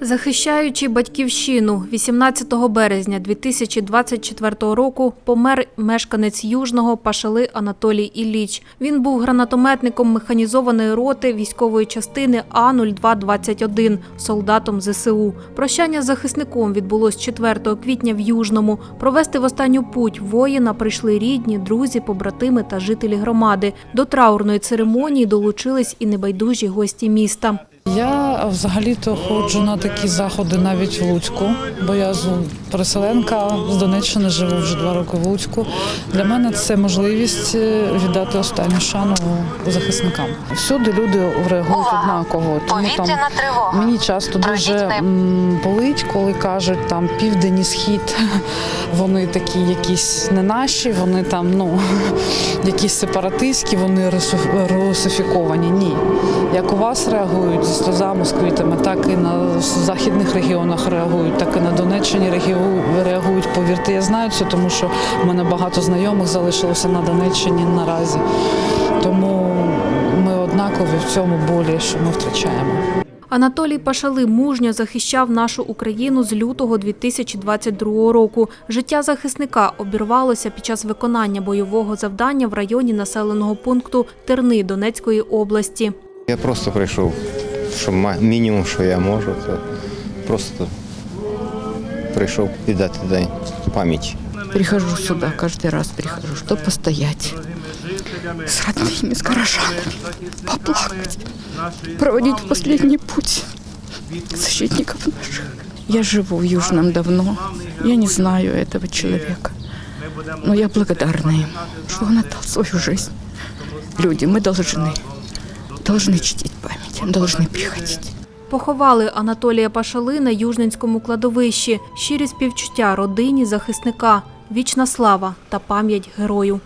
Захищаючи батьківщину, 18 березня 2024 року помер мешканець Южного Пашали Анатолій Ілліч. Він був гранатометником механізованої роти військової частини А-0221, солдатом ЗСУ. Прощання з захисником відбулось 4 квітня в Южному. Провести в останню путь воїна прийшли рідні, друзі, побратими та жителі громади. До траурної церемонії долучились і небайдужі гості міста. Я взагалі-то ходжу на такі заходи навіть в Луцьку, бо я з переселенка з Донеччини живу вже два роки в Луцьку. Для мене це можливість е, віддати останню шану захисникам. Всюди люди реагують однаково, тому там мені часто дуже болить, коли кажуть там південь і схід. Вони такі якісь не наші, вони там ну якісь сепаратистські, вони русифіковані. Ні. Як у вас реагують зі сльозами, з квітами, так і на західних регіонах реагують, так і на Донеччині реагують. Повірте, я знаю це, тому що в мене багато знайомих залишилося на Донеччині наразі. Тому ми однакові в цьому болі, що ми втрачаємо. Анатолій Пашали мужньо захищав нашу Україну з лютого 2022 року. Життя захисника обірвалося під час виконання бойового завдання в районі населеного пункту Терни Донецької області. Я просто прийшов, що ма- мінімум, що я можу, це просто прийшов віддати день пам'яті. Прихожу сюда, каждый раз прихожу, чтобы постоять с родными, с горожанами, поплакать, проводить в последний путь защитников наших. Я живу в Южном давно, я не знаю этого человека, но я благодарна ему, что он отдал свою жизнь. Люди, мы должны, должны чтить память, Должны приходить. Поховали Анатолія Пашали на Южненському кладовищі. Щирі співчуття родині захисника, вічна слава та пам'ять герою.